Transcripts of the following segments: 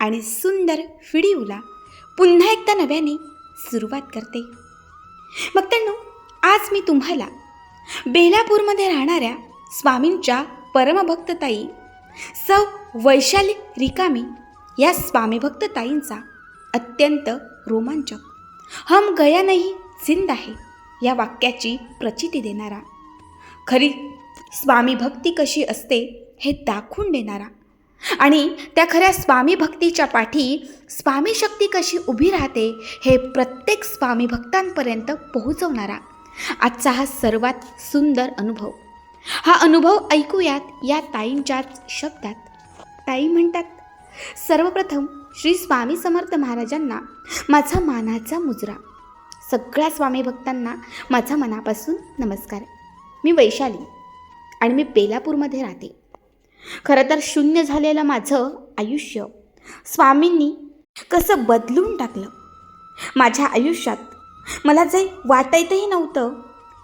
आणि सुंदर व्हिडिओला पुन्हा एकदा नव्याने सुरुवात करते. मग त्यांनो आज मी तुम्हाला बेलापूरमध्ये राहणाऱ्या स्वामींच्या परमभक्तताई सौ वैशाली रिकामी या स्वामीभक्तताईंचा अत्यंत रोमांचक हम गया नाही जिंद आहे या वाक्याची प्रचिती देणारा. खरी स्वामी भक्ती कशी असते हे दाखवून देणारा. आणि त्या खऱ्या स्वामी भक्तीच्या पाठी स्वामी शक्ती कशी उभी राहते हे प्रत्येक स्वामी भक्तांपर्यंत पोहोचवणारा आजचा हा सर्वात सुंदर अनुभव. हा अनुभव ऐकूयात या ताईंच्याच शब्दात. ताई म्हणतात सर्वप्रथम श्री स्वामी समर्थ महाराजांना माझा मानाचा मुजरा. सगळ्या स्वामी भक्तांना माझा मनापासून नमस्कार. मी वैशाली आणि मी बेलापूरमध्ये राहते. खरं तर शून्य झालेलं माझं आयुष्य स्वामींनी कसं बदलून टाकलं? माझ्या आयुष्यात मला जे वाटायचंही नव्हतं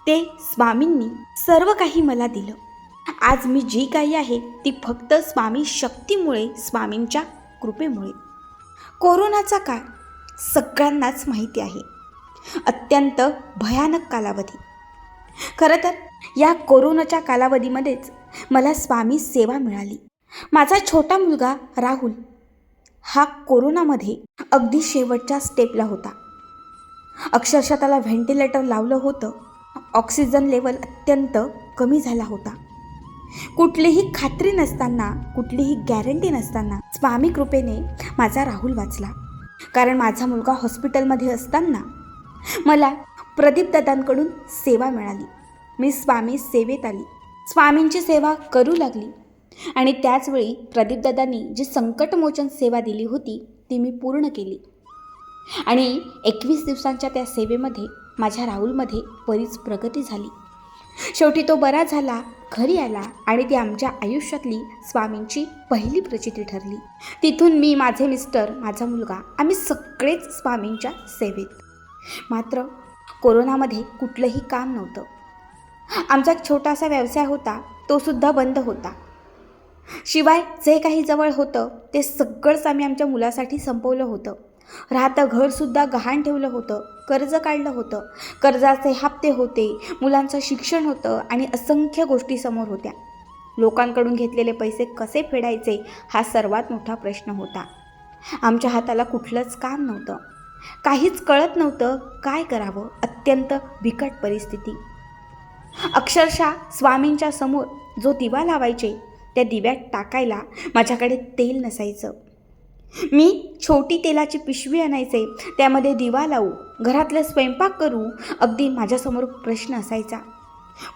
ते स्वामींनी सर्व काही मला दिलं. आज मी जी काही आहे ती फक्त स्वामी शक्तीमुळे स्वामींच्या कृपेमुळे. कोरोनाचा काळ सगळ्यांनाच माहिती आहे. अत्यंत भयानक कालावधी. खरं तर या कोरोनाच्या कालावधीमध्येच मला स्वामी सेवा मिळाली. माझा छोटा मुलगा राहुल हा कोरोनामध्ये अगदी शेवटच्या स्टेपला होता. अक्षरशः त्याला व्हेंटिलेटर लावलं होतं. ऑक्सिजन लेवल अत्यंत कमी झाला होता. कुठलीही खात्री नसताना कुठलीही गॅरंटी नसताना स्वामी कृपेने माझा राहुल वाचला. कारण माझा मुलगा हॉस्पिटलमध्ये असताना मला प्रदीप दादांकडून सेवा मिळाली. मी स्वामी सेवेत आली. स्वामींची सेवा करू लागली. आणि त्याचवेळी प्रदीपदादांनी जी संकटमोचन सेवा दिली होती ती मी पूर्ण केली. आणि एकवीस दिवसांच्या त्या सेवेमध्ये माझ्या राहुलमध्ये बरीच प्रगती झाली. शेवटी तो बरा झाला घरी आला आणि ती आमच्या आयुष्यातली स्वामींची पहिली प्रचिती ठरली. तिथून मी माझे मिस्टर माझा मुलगा आम्ही सगळेच स्वामींच्या सेवेत. मात्र कोरोनामध्ये कुठलंही काम नव्हतं. आमचा एक छोटासा व्यवसाय होता तोसुद्धा बंद होता. शिवाय जे काही जवळ होतं ते सगळंच आम्ही आमच्या मुलासाठी संपवलं होतं. राहतं घरसुद्धा गहाण ठेवलं होतं कर्ज काढलं होतं. कर्जाचे हप्ते होते मुलांचं शिक्षण होतं आणि असंख्य गोष्टी समोर होत्या. लोकांकडून घेतलेले पैसे कसे फेडायचे हा सर्वात मोठा प्रश्न होता. आमच्या हाताला कुठलंच काम नव्हतं. काहीच कळत नव्हतं काय करावं अत्यंत बिकट परिस्थिती. अक्षरशः स्वामींच्या समोर जो दिवा लावायचे त्या दिव्यात टाकायला माझ्याकडे तेल नसायचं. मी छोटी तेलाची पिशवी आणायचे त्यामध्ये दिवा लावू घरातलं स्वयंपाक करू अगदी माझ्यासमोर प्रश्न असायचा.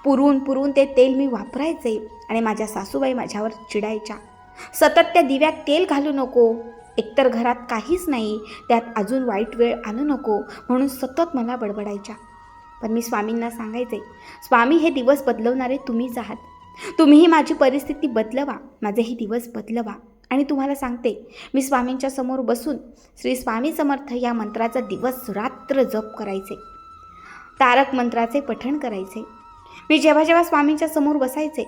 पुरून पुरून ते तेल मी वापरायचे आणि माझ्या सासूबाई माझ्यावर चिडायच्या. सतत त्या दिव्यात तेल घालू नको. एकतर घरात काहीच नाही त्यात अजून वाईट वेळ आणू नको म्हणून सतत मला बडबडायच्या. पण मी स्वामींना सांगायचे स्वामी हे दिवस बदलवणारे तुम्हीच आहात. तुम्हीही माझी परिस्थिती बदलवा माझेही दिवस बदलवा. आणि तुम्हाला सांगते मी स्वामींच्या समोर बसून श्री स्वामी समर्थ या मंत्राचा दिवस रात्र जप करायचे. तारक मंत्राचे पठण करायचे. मी जेव्हा जेव्हा स्वामींच्या समोर बसायचे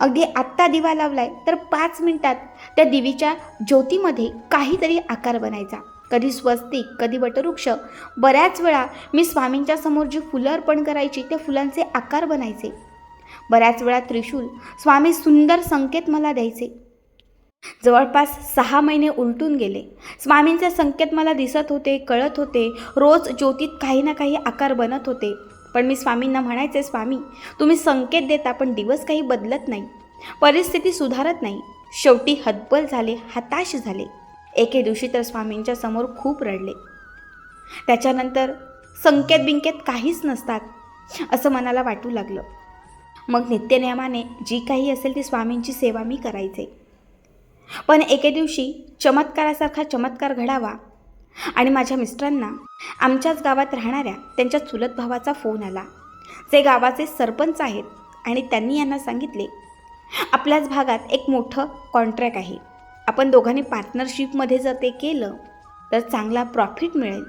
अगदी आत्ता दिवा लावलाय तर पाच मिनिटात त्या दिवीच्या ज्योतीमध्ये काहीतरी आकार बनायचा. कधी स्वस्तिक कधी वटवृक्ष. बऱ्याच वेळा मी स्वामींच्या समोर जी फुलं अर्पण करायची त्या फुलांचे आकार बनायचे. बऱ्याच वेळा त्रिशूल स्वामी सुंदर संकेत मला द्यायचे. जवळपास सहा महिने उलटून गेले. स्वामींचे संकेत मला दिसत होते कळत होते. रोज ज्योतीत काही ना काही आकार बनत होते. पण मी स्वामींना म्हणायचे स्वामी तुम्ही संकेत देता पण दिवस काही बदलत नाही. परिस्थिती सुधारत नाही. शेवटी हतबल झाले हताश झाले. एके दिवशी तर स्वामींच्या समोर खूप रडले. त्याच्यानंतर संकेत बिंकेत काहीच नसतात असं मनाला वाटू लागलं. मग नित्यनियमाने जी काही असेल ती स्वामींची सेवा मी करायचे. पण एके दिवशी चमत्कारासारखा चमत्कार घडावा आणि माझ्या मिस्टरांना आमच्याच गावात राहणाऱ्या त्यांच्या चुलत भावाचा फोन आला. जे गावाचे सरपंच आहेत आणि त्यांनी यांना सांगितले आपल्याच भागात एक मोठं कॉन्ट्रॅक्ट आहे. आपण दोघांनी पार्टनरशिपमध्ये जर ते केलं तर चांगला प्रॉफिट मिळेल.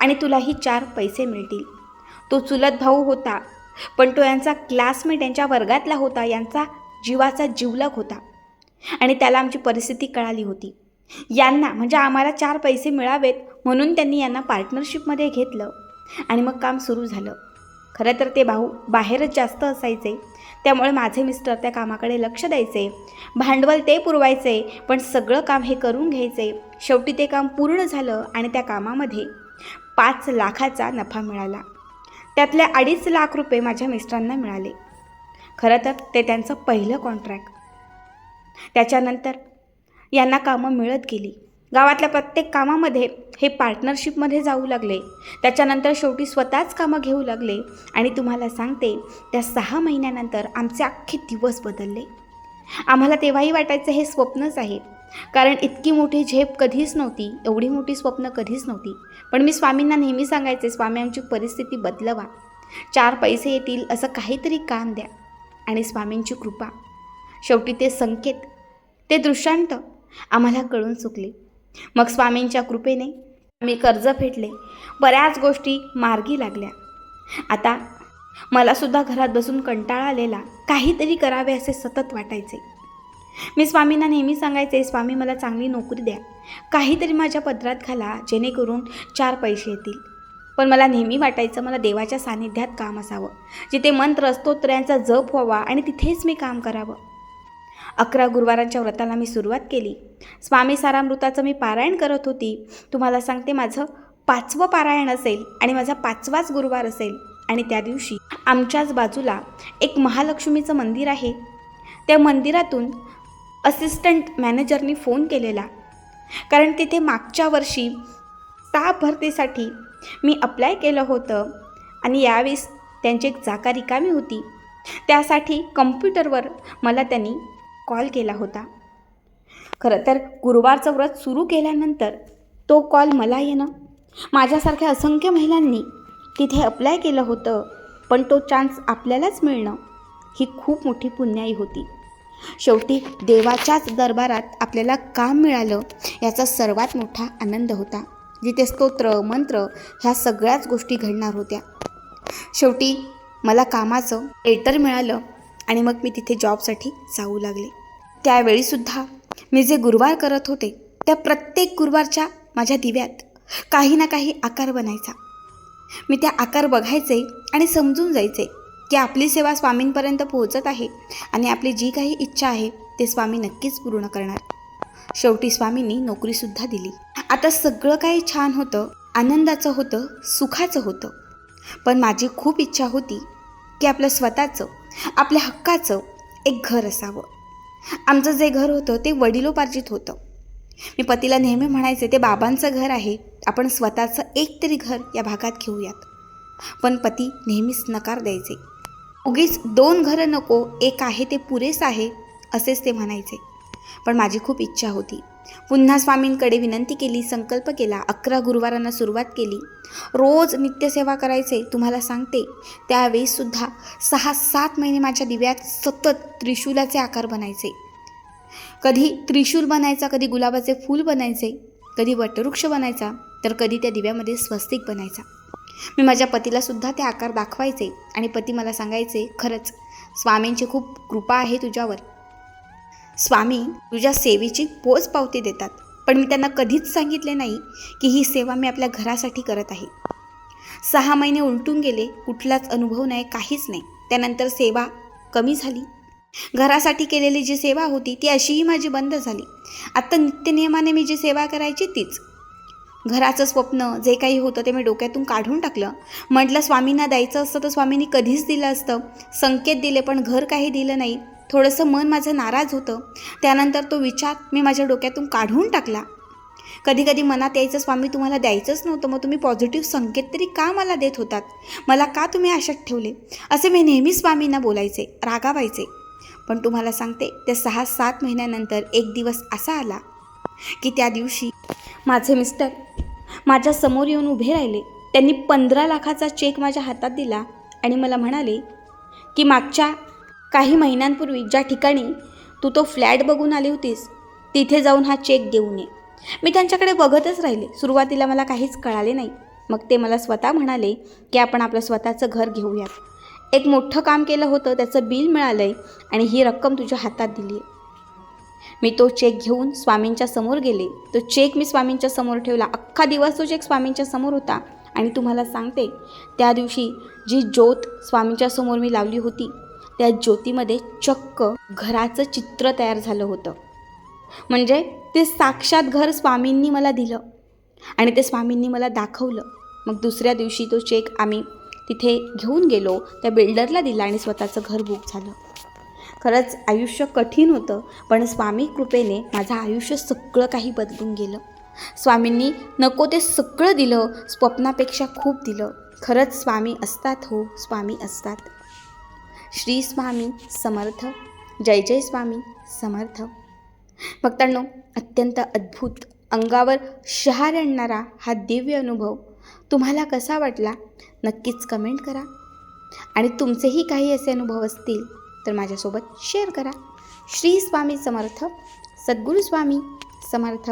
आणि तुलाही चार पैसे मिळतील. तो चुलत भाऊ होता पण तो यांचा क्लासमेट यांच्या वर्गातला होता यांचा जीवाचा जीवलग होता. आणि त्याला आमची परिस्थिती कळाली होती. यांना म्हणजे आम्हाला चार पैसे मिळावेत म्हणून त्यांनी यांना पार्टनरशिपमध्ये घेतलं. आणि मग काम सुरू झालं. खरं तर ते भाऊ बाहेरच जास्त असायचे. त्यामुळे माझे मिस्टर त्या कामाकडे लक्ष द्यायचे. भांडवल ते पुरवायचे पण सगळं काम हे करून घ्यायचे. शेवटी ते काम पूर्ण झालं आणि त्या कामामध्ये पाच लाखाचा नफा मिळाला. त्यातले अडीच लाख रुपये माझ्या मिस्टरांना मिळाले. खरं तर ते त्यांचं पहिलं कॉन्ट्रॅक्ट. त्याच्यानंतर यांना कामं मिळत गेली. गावातल्या प्रत्येक कामामध्ये हे पार्टनरशिपमध्ये जाऊ लागले. त्याच्यानंतर शेवटी स्वतःच कामं घेऊ लागले. आणि तुम्हाला सांगते त्या सहा महिन्यानंतर आमचे अख्खे दिवस बदलले. आम्हाला तेव्हाही वाटायचं हे स्वप्नच आहे. कारण इतकी मोठी झेप कधीच नव्हती एवढी मोठी स्वप्न कधीच नव्हती. पण मी स्वामींना नेहमी सांगायचे स्वामी आमची परिस्थिती बदलवा. चार पैसे येतील असं काहीतरी काम द्या. आणि स्वामींची कृपा. शेवटी ते संकेत ते दृष्टांत आम्हाला कळून चुकले. मग स्वामींच्या कृपेने आम्ही कर्ज फेडले. बऱ्याच गोष्टी मार्गी लागल्या. आता मलासुद्धा घरात बसून कंटाळा आलेला. काहीतरी करावे असे सतत वाटायचे. मी स्वामींना नेहमी सांगायचे स्वामी मला चांगली नोकरी द्या. काहीतरी माझ्या पदरात घाला जेणेकरून चार पैसे येतील. पण मला नेहमी वाटायचं मला देवाच्या सानिध्यात काम असावं. जिथे मंत्र स्तोत्र यांचा जप व्हावा आणि तिथेच मी काम करावं. अकरा गुरुवारांच्या व्रताला मी सुरुवात केली. स्वामी सारामृताचं मी पारायण करत होती. तुम्हाला सांगते माझं पाचवं पारायण असेल आणि माझा पाचवाच गुरुवार असेल. आणि त्या दिवशी आमच्याच बाजूला एक महालक्ष्मीचं मंदिर आहे. त्या मंदिरातून असिस्टंट मॅनेजरनी फोन केलेला. कारण तिथे मागच्या वर्षी स्टाफ भरतीसाठी मी अप्लाय केलं होतं आणि यावेळेस त्यांची एक जागा रिकामी होती. त्यासाठी कम्प्युटरवर मला त्यांनी कॉल केला होता. खरं तर गुरुवारचं व्रत सुरू केल्यानंतर तो कॉल मला येणं माझ्यासारख्या असंख्य महिलांनी तिथे अप्लाय केलं होतं पण तो चान्स आपल्यालाच मिळणं ही खूप मोठी पुण्याई होती. शेवटी देवाच्याच दरबारात आपल्याला काम मिळालं याचा सर्वात मोठा आनंद होता जिथे स्तोत्र मंत्र ह्या सगळ्याच गोष्टी घडणार होत्या. शेवटी मला कामाचं लेटर मिळालं आणि मग मी तिथे जॉबसाठी जाऊ लागले. त्यावेळीसुद्धा मी जे गुरुवार करत होते त्या प्रत्येक गुरुवारच्या माझ्या दिव्यात काही ना काही आकार बनायचा. मी त्या आकार बघायचे आणि समजून जायचे की आपली सेवा स्वामींपर्यंत पोहोचत आहे आणि आपली जी काही इच्छा आहे ते स्वामी नक्कीच पूर्ण करणार. शेवटी स्वामींनी नोकरीसुद्धा दिली. आता सगळं काही छान होतं आनंदाचं होतं सुखाचं होतं. पण माझी खूप इच्छा होती की आपलं स्वतःचं आपल्या हक्काचं एक घर असावं. आमचं जे घर होतं ते वडिलोपार्जित होतं. मी पतीला नेहमी म्हणायचे ते बाबांचं घर आहे आपण स्वतःचं एक तरी घर या भागात घेऊयात. पण पती नेहमीच नकार द्यायचे. उगीच दोन घरं नको एक आहे ते पुरेस आहे असेच ते म्हणायचे. पण माझी खूप इच्छा होती. पुन्हा स्वामींकडे विनंती केली संकल्प केला अकरा गुरुवारांना सुरुवात केली. रोज नित्यसेवा करायचे तुम्हाला सांगते त्यावेळीसुद्धा सहा सात महिने माझ्या दिव्यात सतत त्रिशूलाचे आकार बनायचे. कधी त्रिशूल बनायचा कधी गुलाबाचे फूल बनायचे कधी वटवृक्ष बनायचा तर कधी त्या दिव्यामध्ये स्वस्तिक बनायचा. मी माझ्या पतीलासुद्धा ते आकार दाखवायचे आणि पती मला सांगायचे खरंच स्वामींची खूप कृपा आहे तुझ्यावर. स्वामी तुझ्या सेवेची पोच पावती देतात. पण मी त्यांना कधीच सांगितले नाही की ही सेवा मी आपल्या घरासाठी करत आहे. सहा महिने उलटून गेले कुठलाच अनुभव नाही काहीच नाही. त्यानंतर सेवा कमी झाली. घरासाठी केलेली जी सेवा होती ती अशीही माझी बंद झाली. आत्ता नित्यनियमाने मी जी सेवा करायची तीच. घराचं स्वप्न जे काही होतं ते मी डोक्यातून काढून टाकलं. म्हटलं स्वामींना द्यायचं असतं तर स्वामींनी कधीच दिलं असतं. संकेत दिले पण घर काही दिलं नाही. थोडंसं मन माझं नाराज होतं. त्यानंतर तो विचार मी माझ्या डोक्यातून काढून टाकला. कधी कधी मनात यायचं स्वामी तुम्हाला द्यायचंच नव्हतं मग तुम्ही पॉझिटिव्ह संकेत तरी का मला देत होतात? मला का तुम्ही आशात ठेवले? असे मी नेहमी स्वामींना बोलायचे रागावायचे. पण तुम्हाला सांगते त्या सहा सात महिन्यानंतर एक दिवस असा आला की त्या दिवशी माझे मिस्टर माझ्यासमोर येऊन उभे राहिले. त्यांनी पंधरा लाखाचा चेक माझ्या हातात दिला आणि मला म्हणाले की मागच्या काही महिन्यांपूर्वी ज्या ठिकाणी तू तो फ्लॅट बघून आली होतीस तिथे जाऊन हा चेक देऊन ये. मी त्यांच्याकडे बघतच राहिले. सुरुवातीला मला काहीच कळाले नाही. मग ते मला स्वतः म्हणाले की आपण आपलं स्वतःचं घर घेऊयात. एक मोठं काम केलं होतं त्याचं बिल मिळालं आहे आणि ही रक्कम तुझ्या हातात दिली आहे मी तो चेक घेऊन स्वामींच्या समोर गेले. तो चेक मी स्वामींच्या समोर ठेवला. अख्खा दिवस तो चेक स्वामींच्या समोर होता. आणि तुम्हाला सांगते त्या दिवशी जी ज्योत स्वामींच्या समोर मी लावली होती त्या ज्योतीमध्ये चक्क घराचं चित्र तयार झालं होतं. म्हणजे ते साक्षात घर स्वामींनी मला दिलं आणि ते स्वामींनी मला दाखवलं. मग दुसऱ्या दिवशी तो चेक आम्ही तिथे घेऊन गेलो त्या बिल्डरला दिला आणि स्वतःचं घर बुक झालं. खरंच आयुष्य कठीण होतं पण स्वामी कृपेने माझं आयुष्य सगळं काही बदलून गेलं. स्वामींनी नको ते सगळं दिलं स्वप्नापेक्षा खूप दिलं. खरंच स्वामी असतात हो स्वामी असतात. श्री स्वामी समर्थ. जय जय स्वामी समर्थ. भक्तांनो अत्यंत अद्भुत अंगावर शहार आणणारा हा दिव्य अनुभव तुम्हाला कसा वाटला नक्कीच कमेंट करा. आणि तुमचेही काही असे अनुभव असतील तर माझ्यासोबत शेअर करा. श्री स्वामी समर्थ सद्गुरू स्वामी समर्थ.